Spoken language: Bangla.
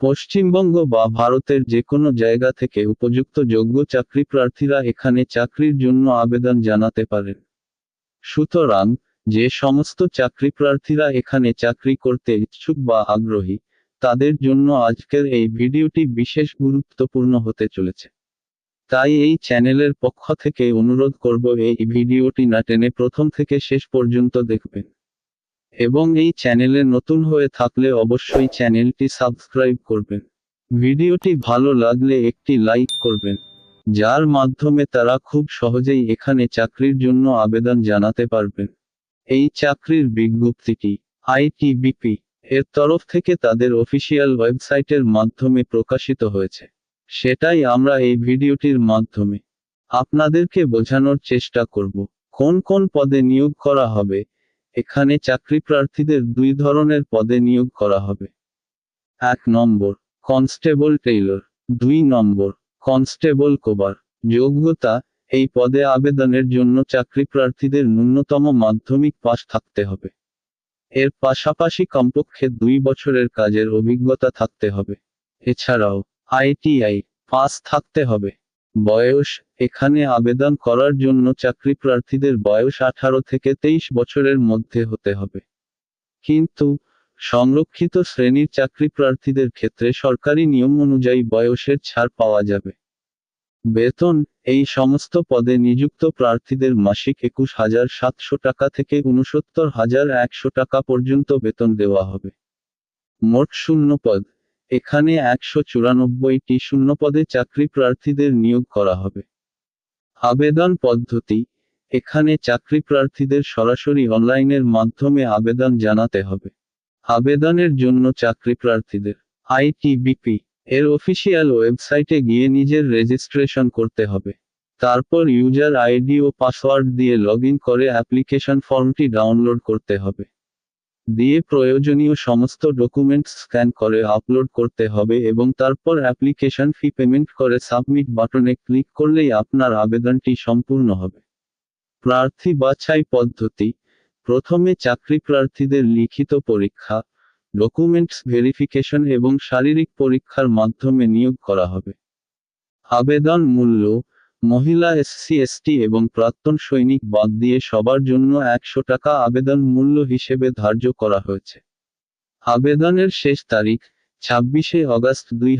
পশ্চিমবঙ্গ বা ভারতের যে কোনো জায়গা থেকে উপযুক্ত যোগ্য চাকরি প্রার্থীরা এখানে চাকরির জন্য আবেদন জানাতে পারেন। সুতরাং, যে সমস্ত চাকরি প্রার্থীরা এখানে চাকরি করতে ইচ্ছুক বা আগ্রহী, তাদের জন্য আজকের এই ভিডিওটি বিশেষ গুরুত্বপূর্ণ হতে চলেছে। তাই এই চ্যানেলের পক্ষ থেকে অনুরোধ করব এই ভিডিওটি না টেনে প্রথম থেকে শেষ পর্যন্ত দেখবেন। এবং এই চ্যানেলে নতুন হয়ে থাকলে অবশ্যই চ্যানেলটি সাবস্ক্রাইব করবেন। ভিডিওটি ভালো লাগলে একটি লাইক করবেন, যার মাধ্যমে তারা খুব সহজেই এখানে চাকরির জন্য আবেদন জানাতে পারবেন। এই চাকরির বিজ্ঞপ্তিটি আইটিবিপি এর তরফ থেকে তাদের অফিসিয়াল ওয়েবসাইটের মাধ্যমে প্রকাশিত হয়েছে। সেটাই আমরা এই ভিডিওটির মাধ্যমে আপনাদেরকে বোঝানোর চেষ্টা করব, কোন কোন পদে নিয়োগ করা হবে এখানে চাকরি প্রার্থীদের দুই ধরনের পদে নিয়োগ করা হবে। এক নম্বর, কনস্টেবল টেইলর। দুই নম্বর, কনস্টেবল কোবার। যোগ্যতা, এই পদে আবেদনের জন্য চাকরি প্রার্থীদের ন্যূনতম মাধ্যমিক পাশ থাকতে হবে। এর পাশাপাশি কমপক্ষে দুই বছরের কাজের অভিজ্ঞতা থাকতে হবে। এছাড়াও, আইটিআই পাস থাকতে হবে। বয়স, এখানে আবেদন করার জন্য চাকরি প্রার্থীদের বয়স আঠারো থেকে তেইশ বছরের মধ্যে হতে হবে। কিন্তু, সংরক্ষিত শ্রেণির চাকরি প্রার্থীদের ক্ষেত্রে সরকারি নিয়ম অনুযায়ী বয়সের ছাড় পাওয়া যাবে। বেতন, এই সমস্ত পদে নিযুক্ত প্রার্থীদের মাসিক একুশ হাজার সাতশো টাকা থেকে উনসত্তর হাজার একশো টাকা পর্যন্ত বেতন দেওয়া হবে। মোট শূন্য পদ। এখানে একশো চুরানব্বইটি শূন্য পদে চাকরি প্রার্থীদের নিয়োগ করা হবে। আবেদন পদ্ধতি, এখানে চাকরি প্রার্থীদের সরাসরি অনলাইনের মাধ্যমে আবেদন জানাতে হবে। আবেদনের জন্য চাকরি প্রার্থীদের আইটিবিপি, এর অফিসিয়াল ওয়েবসাইটে গিয়ে নিজের রেজিস্ট্রেশন করতে হবে। তারপর ইউজার আইডি ও পাসওয়ার্ড দিয়ে লগ করে অ্যাপ্লিকেশন ফর্মটি ডাউনলোড করতে হবে। দিয়ে প্রয়োজনীয় সমস্ত ডকুমেন্টস স্ক্যান করে আপলোড করতে হবে এবং তারপর অ্যাপ্লিকেশন ফি পেমেন্ট করে সাবমিট বাটনে ক্লিক করলেই আপনার আবেদনটি সম্পূর্ণ হবে। প্রার্থী বাছাই পদ্ধতি। প্রথমে চাকরি প্রার্থীদের লিখিত পরীক্ষা ডকুমেন্টস ভেরিফিকেশন এবং শারীরিক পরীক্ষার মাধ্যমে নিয়োগ করা হবে। আবেদন মূল্য মহিলা এসসি এসটি এবং প্রাক্তন সৈনিক বাদ দিয়ে সবার জন্য একশো টাকা আবেদন মূল্য হিসেবে ধার্য করা হয়েছে। আবেদনের শেষ তারিখ ছাব্বিশে অগস্ট দুই